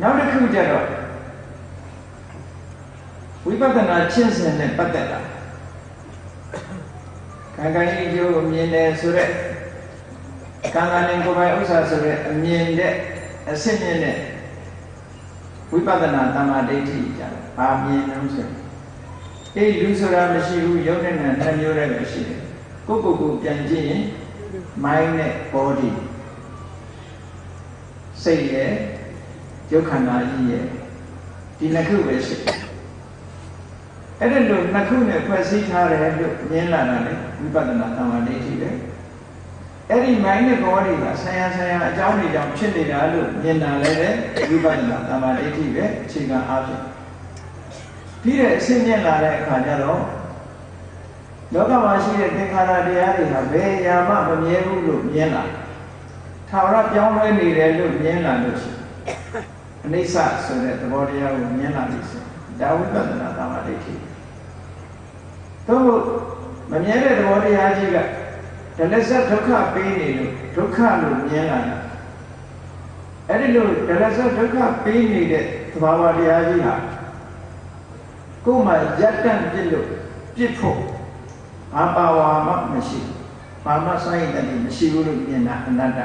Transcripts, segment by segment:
နောက်တစ်ခုကျတော့ဝိပဿနာကျင့်စဉ်နဲ့ပတ်သက်တာခံခံဤကျိုးကိုမြင်တယ်ဆိုရက်ကံကံနဲ့ကိုယ်ပိုင်ဥစ္စာဆိုရက်အမြင်တဲ့အစစ်မြင်တဲ့ဝိပဿနာတမ္မာဒိဋ္ဌိကြတယ်။ဘာမြင်လို့ဆိုရင်အေးလူဆိုတာမရှိဘူးယုံနဲ့နဲ့နှမျိုးတည်းပဲရှိတယ်။ကိုယ့်ကိုယ်ကိုပြန်ကြည့်ရင် mind နဲ့ body စိတ်ရဲ့ ရုပ်ခန္ဓာကြီးရဲ့ဒီနှစ်ခုပဲရှိတယ်။အဲ့ဒါလို့နှစ်ခုနဲ့ဖွဲ့စည်းထားတယ်လို့မြင်လာတာလေဝိပဿနာတမ္မာဒိဋ္ဌိပဲ။အဲ့ဒီ mind နဲ့ body ကဆရာဆရာအကြောင်းတွေကြောင့်ဖြစ်နေတာလို့မြင်တာလည်းပဲဝိပဿနာတမ္မာဒိဋ္ဌိပဲအခြေခံအားဖြင့်ပြီးတဲ့အရှင်းမြင်လာတဲ့အခါကျတော့လောကမှာရှိတဲ့သင်္ခါရတရားတွေဟာဘယ်ရာမှမမြဲဘူးလို့မြင်လာထာဝရပြောင်းလဲနေတယ်လို့မြင်လာလို့ရှိရင် အနိစ္စဆိုတဲ့သဘောတရားကိုမြင်လာပြီဆိုဒါဝိပဿနာသမာဓိဋ္ဌိသို့မမြဲတဲ့သဘောတရားကြီးကဒလစဒုက္ခပေးနေလို့ဒုက္ခလို့မြင်လာတာအဲ့ဒီလိုဒလစဒုက္ခပေးနေတဲ့သဘာဝတရားကြီးဟာကိုယ်မှရက်တန့်ပြစ်လို့ပြစ်ဖို့ဘာပါဝါမှမရှိဘာမှဆိုင်တဲ့မရှိဘူးလို့မြင်တာအနတ္တ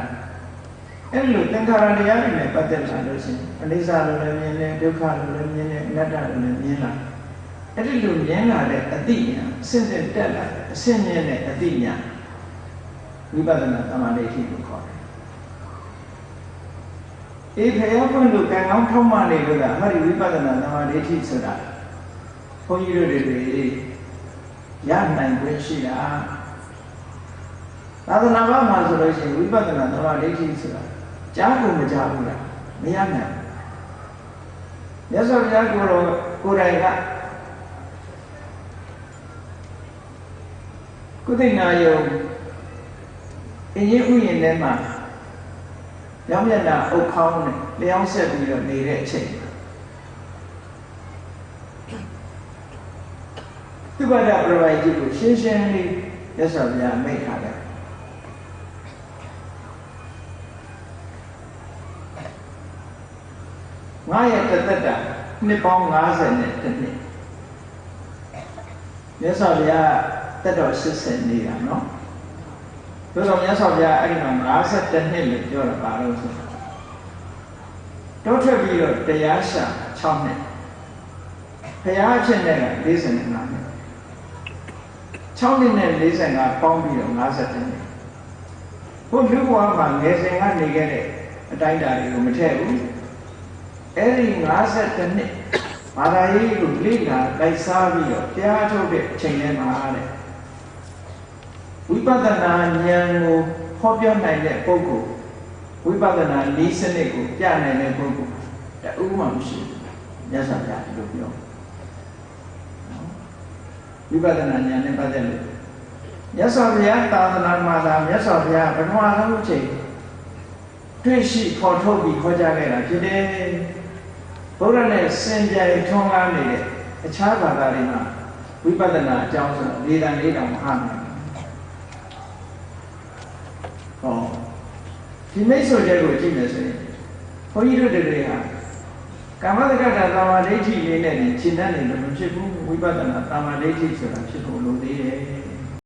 အဲ့လိုသင်္ခါရတရားတွေနဲ့ပတ်သက်လာလို့ရှိရင်အနိစ္စလို့လည်းမြင်တယ်ဒုက္ခလို့လည်းမြင်တယ်အနတ္တလို့လည်းမြင်လာအဲ့ဒီလိုမြင်လာတဲ့အတိညာအစဉ်စဉ်တက်လာအစဉ်မြင်တဲ့အတိညာဝိပဿနာသမာဓိကိုခေါ်တယ်အေးဖယားပွင့်လို့ကံကောင်းထောက်မှနေလို့ကအမှတ်ဝိပဿနာသမာဓိဆိုတာဘုန်းကြီးတို့တွေရနိုင်ခွင့်ရှိတာသာသနာ့ဘာမှာဆိုလို့ရှိရင်ဝိပဿနာသမာဓိဆိုတာ ကြားကိုမကြားဘူးလားမရနိုင်မြတ်စွာဘုရားကိုယ်တော်ကိုယ်တိုင်ကကုသိနာယုံအင်းကြီးဥယျာဉ်ထဲမှာရောင်မျက်နှာအုပ်ခေါင်းနဲ့လျှောင်းဆက်ပြီးတော့နေတဲ့အချိန်သူဘဒပရဝိုင်ကြီးကိုရှင်းရှင်းလေးမြတ်စွာဘုရားမိန့်ထားတယ် ငါရဲ့တသက်တာနှစ်ပေါင်း90နဲ့တစ်နှစ်မြတ်စွာဘုရားတက်တော်80နေတာနော်ဘုရားမြတ်စွာဘုရားအဲ့ဒီမှာ52နှစ်လို့ပြောတာပါလို့ဆိုတော့ထွက်ပြီးတော့တရားရှာ6နှစ်ဘုရားအဖြစ်နဲ့က45နှစ်6နှစ်နဲ့45ပေါင်းပြီးတော့52နှစ်ဘုရားဘုရားမှာငယ်စဉ်ကနေခဲ့တဲ့အတိုင်းအတာတွေကိုမထည့်ဘူး အဲ့ဒီ52နှစ်ဘာသာရေးကိုလေ့လာတိုက်စားပြီးတော့တရားထုတ်တဲ့အချိန်ထဲမှာတဲ့ဝိပဿနာဉာဏ်ကိုဟောပြောနိုင်တဲ့ပုဂ္ဂိုလ်ဝိပဿနာနည်းစနစ်ကိုပြနိုင်တဲ့ပုဂ္ဂိုလ်တူမှမရှိဘူးမြတ်စွာဘုရားဒီလိုပြောဝိပဿနာဉာဏ်နဲ့ပတ်သက်လို့မြတ်စွာဘုရားသာသနာမှာသာမြတ်စွာဘုရားပထမဆုံးအချိန်တွေ့ရှိခေါ်ထုတ်ပြီးခေါ်ကြခဲ့တာဖြစ်တယ် ဘုရားနဲ့စင်ကြိုင်ထွန်းကားနေတဲ့အခြားဘာသာတွေမှာဝိပဿနာအကြောင်းဆိုလေးတန်လေးတောင်မဟာနိုင်ဟောဒီမိတ်ဆွေတဲ့ကိုကြည့်မယ်ဆိုရင်ဘုန်းကြီးတို့တွေဟာကာမတက္ကတာသမာဓိဋ္ဌိလေးနဲ့ရှင်းတတ်နေလို့မဖြစ်ဘူးဝိပဿနာသမာဓိဋ္ဌိဆိုတာဖြစ်ဖို့လိုသေးတယ်